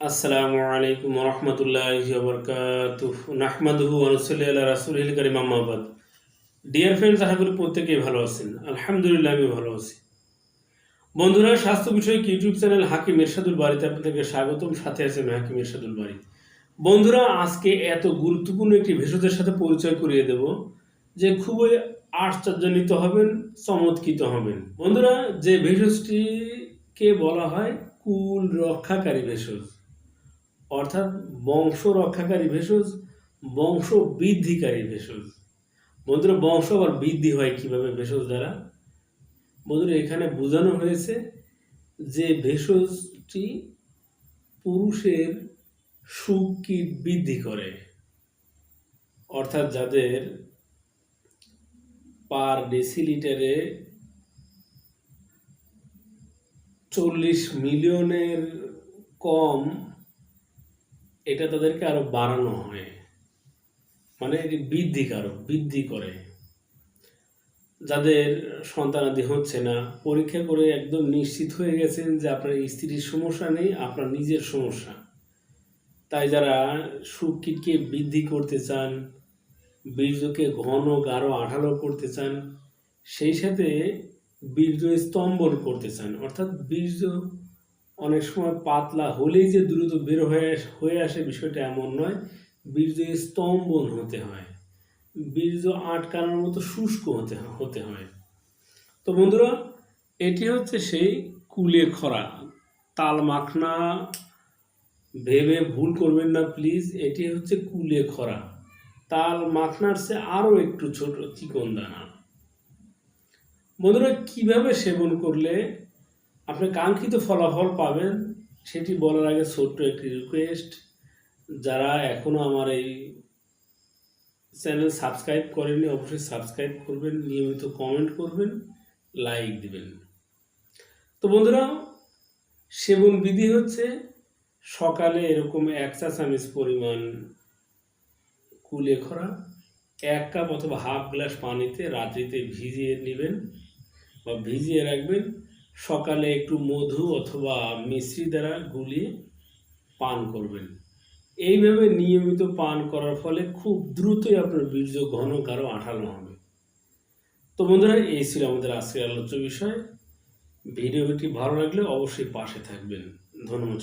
আসসালামু আলাইকুম রহমতুল্লাহি বরকাতুহ নাহমাদুহু অনুসল্লি আল্লাহ রাসুল করিম আহমাবাদ ডিয়ার ফ্রেন্ডস আশা করি প্রত্যেকেই ভালো আছেন। আলহামদুলিল্লাহ আমি ভালো আছি। বন্ধুরা, স্বাস্থ্য বিষয়ক ইউটিউব চ্যানেল হাকিম এরশাদুল বাড়িতে আপনাদেরকে স্বাগতম। সাথে আছেন আমি হাকিম এরশাদুল বাড়ি বন্ধুরা, আজকে এত গুরুত্বপূর্ণ একটি ভেষজের সাথে পরিচয় করিয়ে দেব, যে খুবই আশ্চর্যান্বিত হবেন, চমৎকৃত হবেন। বন্ধুরা, যে ভেষজটিকে বলা হয় কুল রক্ষাকারী ভেষজ অর্থাৎ বংশ রক্ষাকারী ভেষজ, বংশ বৃদ্ধিকারী ভেষজ। বন্ধুরা, বংশ আবার বৃদ্ধি হয় কীভাবে ভেষজ দ্বারা? বন্ধুরা, এখানে বোঝানো হয়েছে যে ভেষজটি পুরুষের সুখকে বৃদ্ধি করে। অর্থাৎ যাদের পার ডেসিলিটারে চল্লিশ মিলিয়নের কম এটা তাদেরকে আরও বাড়ানো হয়। মানে এটি বৃদ্ধিকারক বৃদ্ধি করে। যাদের সন্তানাদি হচ্ছে না, পরীক্ষা করে একদম নিশ্চিত হয়ে গেছেন যে আপনার স্ত্রীর সমস্যা নেই, আপনার নিজের সমস্যা। তাই যারা সুকীটকে বৃদ্ধি করতে চান, বীর্যকে ঘন, গাঢ়, আঠালো করতে চান, সেই সাথে বীর্য স্তম্ভন করতে চান, অর্থাৎ বীর্য অনেক সময় পাতলা হলেই যে দ্রুত বের হয়ে হয়ে আসে বিষয়টা এমন নয়। বীর্য স্তম্ভন হতে হয়। বীর্য আটকানোর মতো শুষ্ক হতে হতে হয়। তো বন্ধুরা, এটি হচ্ছে সেই কুলে খরা। তাল মাখনা, ভেবে ভুল করবেন না প্লিজ, এটি হচ্ছে কুলে খরা। তাল মাখনার চেয়ে আরও একটু ছোট চিকন দানা। বন্ধুরা, কীভাবে সেবন করলে আপনি কাঙ্ক্ষিত ফলাফল পাবেন, সেটি বলার আগে ছোট্ট একটি রিকোয়েস্ট যারা এখনও আমার এই চ্যানেল সাবস্ক্রাইব করেননি, অবশ্যই সাবস্ক্রাইব করবেন, নিয়মিত কমেন্ট করবেন লাইক দিবেন। তো বন্ধুরা, সেবন বিধি হচ্ছে সকালে এরকম এক চা চামচ পরিমাণ কুলে খরা, এক কাপ অথবা হাফ গ্লাস পানিতে রাত্রিতে ভিজিয়ে নেবেন বা ভিজিয়ে রাখবেন। সকালে একটু মধু অথবা মিশ্রি দ্বারা গুলিয়ে পান করবেন। এইভাবে নিয়মিত পান করার ফলে খুব দ্রুতই আপনার বীর্য ঘন কারও আঠালো হবে। তো বন্ধুরা, এই ছিল আমাদের আজকের আলোচ্য বিষয়। ভিডিওটি ভালো লাগলে অবশ্যই পাশে থাকবেন। ধন্যবাদ